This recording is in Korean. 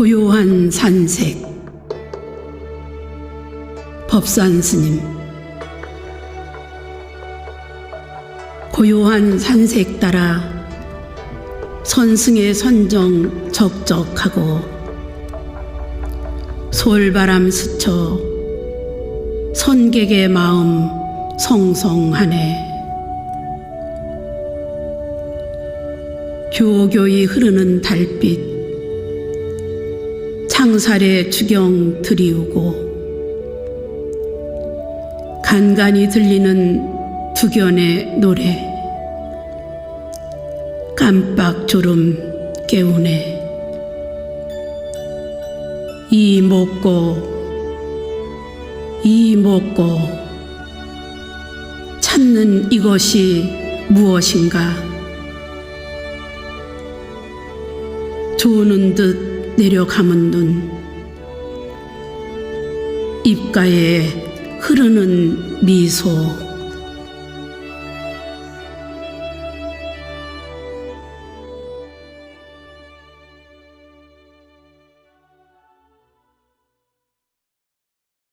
고요한 산색 법산 스님. 고요한 산색 따라 선승의 선정 적적하고 솔바람 스쳐 선객의 마음 성성하네. 교교히 흐르는 달빛 창살의 주경 드리우고 간간히 들리는 두견의 노래 깜빡 졸음 깨우네. 이 먹고 이 먹고 찾는 이것이 무엇인가? 조는 듯 내려감은 눈. 입가에 흐르는 미소